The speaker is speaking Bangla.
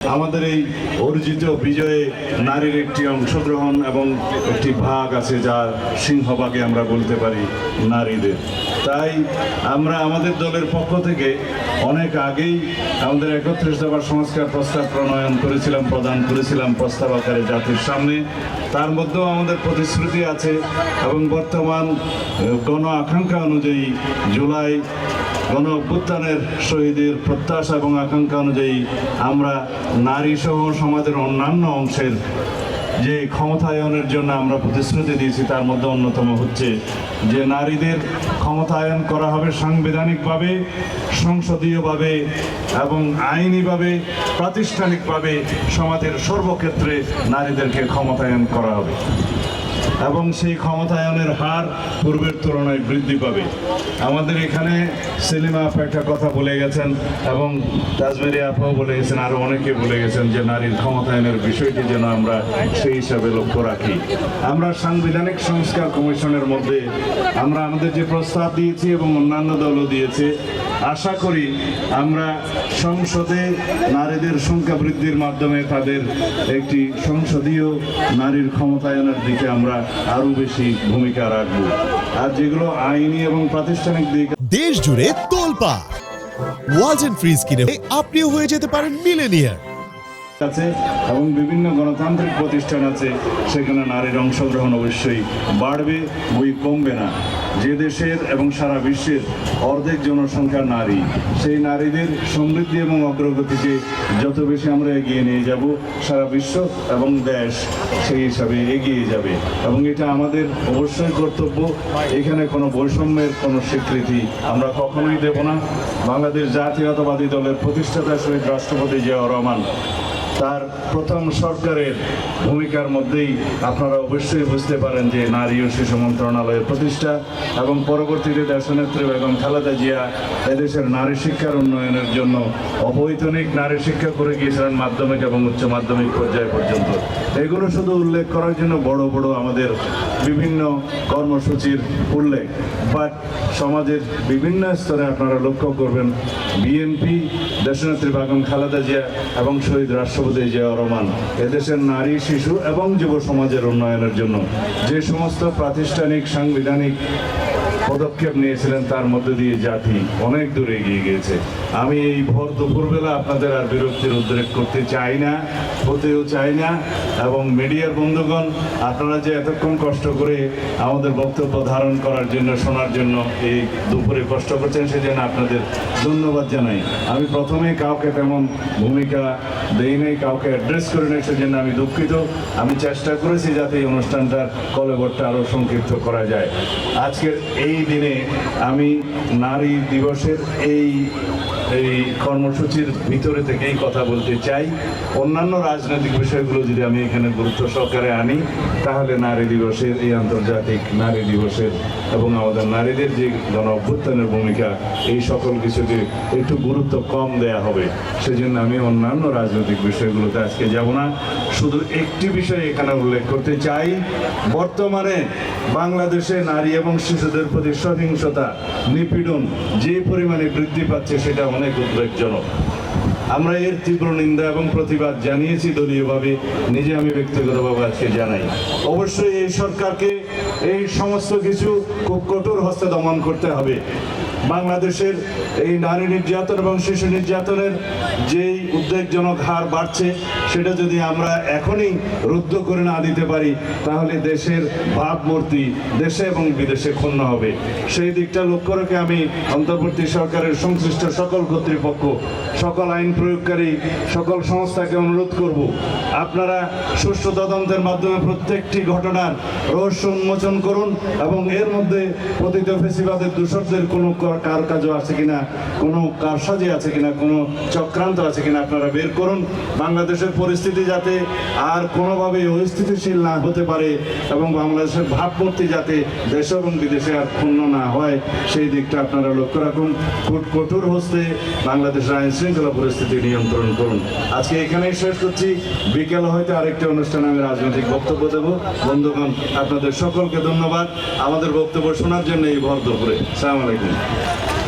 আমাদের এই অর্জিত বিজয়ে নারীর একটি অংশগ্রহণ এবং একটি ভাগ আছে যা সিংহভাগে আমরা বলতে পারি নারীদের। তাই আমরা আমাদের দলের পক্ষ থেকে অনেক আগেই আমাদের একত্রিশ দফার সংস্কার প্রস্তাব প্রণয়ন করেছিলাম, প্রদান করেছিলাম প্রস্তাব আকারে জাতির সামনে। তার মধ্যেও আমাদের প্রতিশ্রুতি আছে এবং বর্তমান গণ আকাঙ্ক্ষা অনুযায়ী জুলাই গণ অভ্যুত্থানের শহীদের প্রত্যাশা এবং আকাঙ্ক্ষা অনুযায়ী আমরা নারী সহ সমাজের অন্যান্য অংশের যে ক্ষমতায়নের জন্য আমরা প্রতিশ্রুতি দিয়েছি, তার মধ্যে অন্যতম হচ্ছে যে নারীদের ক্ষমতায়ন করা হবে সাংবিধানিকভাবে, সংসদীয়ভাবে এবং আইনিভাবে, প্রাতিষ্ঠানিকভাবে সমাজের সর্বক্ষেত্রে নারীদেরকে ক্ষমতায়ন করা হবে। এবং সেই ক্ষমতায়নের হার পূর্বের তুলনায় বৃদ্ধি পাবে। আমাদের এখানে সেলিমা আপা একটা কথা বলে গেছেন এবং তাজমেরি আপাও বলে গেছেন আরও অনেকে বলে গেছেন যে নারীর ক্ষমতায়নের বিষয়টি যেন আমরা সেই হিসাবে লক্ষ্য রাখি। আমরা সাংবিধানিক সংস্কার কমিশনের মধ্যে আমরা আমাদের যে প্রস্তাব দিয়েছি এবং অন্যান্য দলও দিয়েছে, আশা করি আমরা সংসদে নারীদের সংখ্যা বৃদ্ধির মাধ্যমে তাদের একটি সংসদীয় নারীর ক্ষমতায়নের দিকে আমরা আরও বেশি ভূমিকা রাখব। আর যেগুলো আইনি এবং প্রাতিষ্ঠানিক দিক দেশ জুড়ে তোলপা। ওয়ালটন ফ্রিজ কিনে আপনিও হয়ে যেতে পারেন মিলেনিয়ার। আছে এবং বিভিন্ন গণতান্ত্রিক প্রতিষ্ঠান আছে সেখানে নারীর অংশগ্রহণ অবশ্যই বাড়বে বই কমবে না। যে দেশের এবং সারা বিশ্বের অর্ধেক জনসংখ্যা নারী, সেই নারীদের সমৃদ্ধি এবং অগ্রগতিকে যত বেশি আমরা এগিয়ে নিয়ে যাব, সারা বিশ্ব এবং দেশ সেই হিসাবে এগিয়ে যাবে। এবং এটা আমাদের অবশ্যই কর্তব্য। এখানে কোনো বৈষম্যের কোনো স্বীকৃতি আমরা কখনোই দেব না। বাংলাদেশ জাতীয়তাবাদী দলের প্রতিষ্ঠাতা শহীদ রাষ্ট্রপতি জিয়াউর রহমান তার প্রথম সরকারের ভূমিকার মধ্যেই আপনারা অবশ্যই বুঝতে পারেন যে নারী ও শিশু মন্ত্রণালয়ের প্রতিষ্ঠা এবং পরবর্তীতে দেশনেত্রী বেগম খালেদা জিয়া এদেশের নারী শিক্ষার উন্নয়নের জন্য অবৈতনিক নারী শিক্ষা করে গিয়েছিলেন মাধ্যমিক এবং উচ্চ মাধ্যমিক পর্যায় পর্যন্ত। এগুলো শুধু উল্লেখ করার জন্য বড় বড় আমাদের বিভিন্ন কর্মসূচির উল্লেখ। বাট সমাজের বিভিন্ন স্তরে আপনারা লক্ষ্য করবেন, বিএনপি, দেশনেত্রী বেগম খালেদা জিয়া এবং শহীদ রাষ্ট্রপতি জিয়া রহমান এদেশের নারী শিশু এবং যুব সমাজের উন্নয়নের জন্য যে সমস্ত প্রাতিষ্ঠানিক সাংবিধানিক পদক্ষেপ নিয়েছিলেন, তার মধ্যে দিয়ে জাতি অনেক দূরে এগিয়ে গিয়েছে। আমি এই ভর দুপুরবেলা আপনাদের আর বিরক্তির উদ্রেক করতে চাই না, হতেও চাই না, এবং মিডিয়ার বন্ধুগণ, আপনারা যে এতক্ষণ কষ্ট করে আমাদের বক্তব্য ধারণ করার জন্য, শোনার জন্য এই দুপুরে কষ্ট করছেন, সেজন্য আপনাদের ধন্যবাদ জানাই। আমি প্রথমে কাউকে তেমন ভূমিকা দেই নাই, কাউকে অ্যাড্রেস করে নাই, সেজন্য আমি দুঃখিত। আমি চেষ্টা করেছি যাতে এই অনুষ্ঠানটার কলেবরটা আরও সংক্ষিপ্ত করা যায়। আজকের এই দিনে আমি নারী দিবসের এই এই কর্মসূচির ভিতরে থেকেই কথা বলতে চাই। অন্যান্য রাজনৈতিক বিষয়গুলো যদি আমি এখানে গুরুত্ব সহকারে আনি, তাহলে নারী দিবসের এই আন্তর্জাতিক নারী দিবসের এবং আমাদের নারীদের যে গণ অভ্যুত্থানের ভূমিকা, এই সকল কিছুকে একটু গুরুত্ব কম দেয়া হবে। সেজন্য আমি অন্যান্য রাজনৈতিক বিষয়গুলোতে আজকে যাব না। শুধু একটি বিষয় এখানে উল্লেখ করতে চাই, বর্তমানে বাংলাদেশে নারী এবং শিশুদের প্রতি সহিংসতা, নিপীড়ন যে পরিমাণে বৃদ্ধি পাচ্ছে সেটা অনেক উদ্বেগজনক। আমরা এর তীব্র নিন্দা এবং প্রতিবাদ জানিয়েছি, দলীয়ভাবে নিজে আমি ব্যক্তিগতভাবে আজকে জানাই। অবশ্যই এই সরকারকে এই সমস্ত কিছু খুব কঠোর হস্তে দমন করতে হবে। বাংলাদেশের এই নারী নির্যাতন এবং শিশু নির্যাতনের যেই উদ্বেগজনক হার বাড়ছে, সেটা যদি আমরা এখনই রুদ্ধ করে না দিতে পারি, তাহলে দেশের ভাবমূর্তি দেশে এবং বিদেশে ক্ষুণ্ণ হবে। সেই দিকটা লক্ষ্য রেখে আমি অন্তর্বর্তী সরকারের সংশ্লিষ্ট সকল কর্তৃপক্ষ, সকল আইন প্রয়োগকারী, সকল সংস্থাকে অনুরোধ করব, আপনারা সুষ্ঠু তদন্তের মাধ্যমে প্রত্যেকটি ঘটনার রহস্য উন্মোচন করুন এবং এর মধ্যে পতিত ফেসিবাদের দূষকদের কোনো কার কাজও আছে কিনা, কোনো কারসাজি আছে কিনা, কোনো চক্রান্ত আছে কিনা আপনারা বের করুন। বাংলাদেশের পরিস্থিতি যাতে আর কোনোভাবেই অস্থিতিশীল না হতে পারে এবং বাংলাদেশের ভাবমূর্তি যাতে দেশ এবং বিদেশে আর ক্ষুণ্ণ না হয়, সেই দিকটা আপনারা লক্ষ্য রাখুন। খুব কঠোর হস্তে বাংলাদেশের আইন শৃঙ্খলা পরিস্থিতি নিয়ন্ত্রণ করুন। আজকে এখানেই শেষ করছি। বিকেলে হয়তো আরেকটি অনুষ্ঠানে আমি রাজনৈতিক বক্তব্য দেব। বন্ধুগণ, আপনাদের সকলকে ধন্যবাদ। আমাদের বক্তব্য শোনার জন্য এই ভর দুপুরে সালাম Thank you.